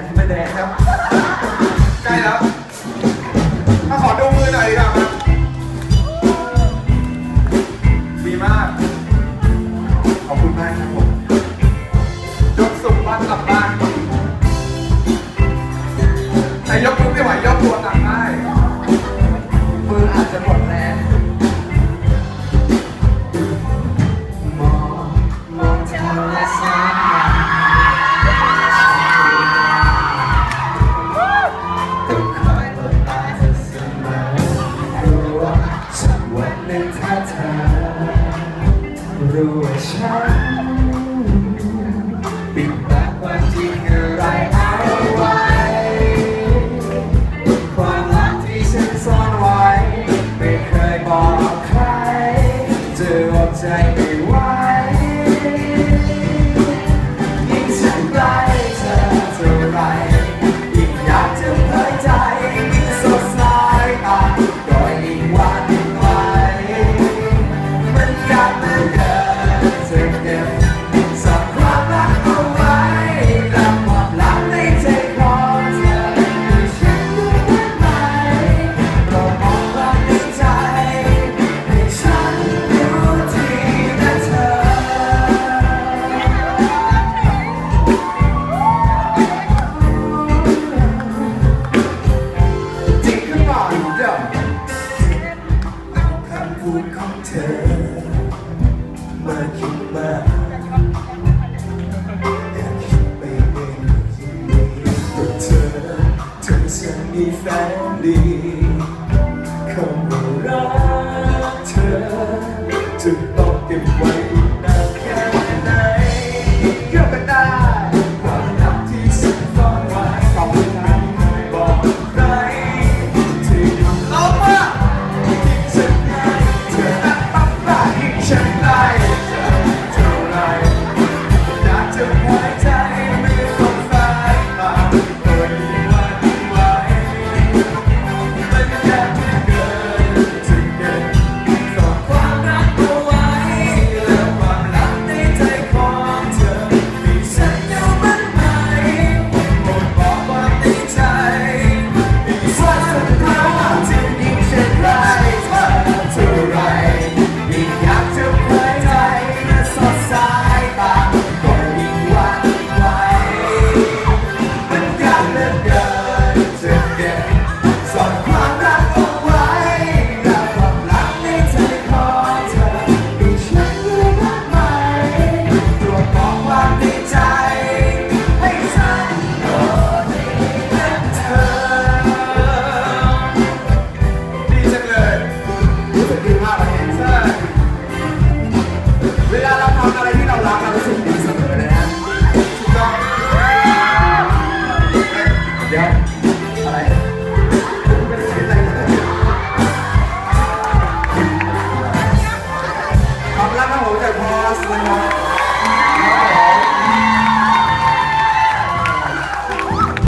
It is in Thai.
นไม่แดงครับใกล้แล้วถ้าขอดูมือหน่อยดีกว่าครับดีมาก ขอบคุณมากครับผมยกสุขวันหลับ รู้ว่าฉันปิดบังความจริงอะไรเอาไว้ความลับที่ฉันซ่อนไว้ ไม่เคยบอกใครเจออดใจไม่ไหวยิ่งฉันใกล้เธอเท่าไรยิ่งอยากจะเผยใจสดใสอะก็ยิ่งวัน sandy. Isaac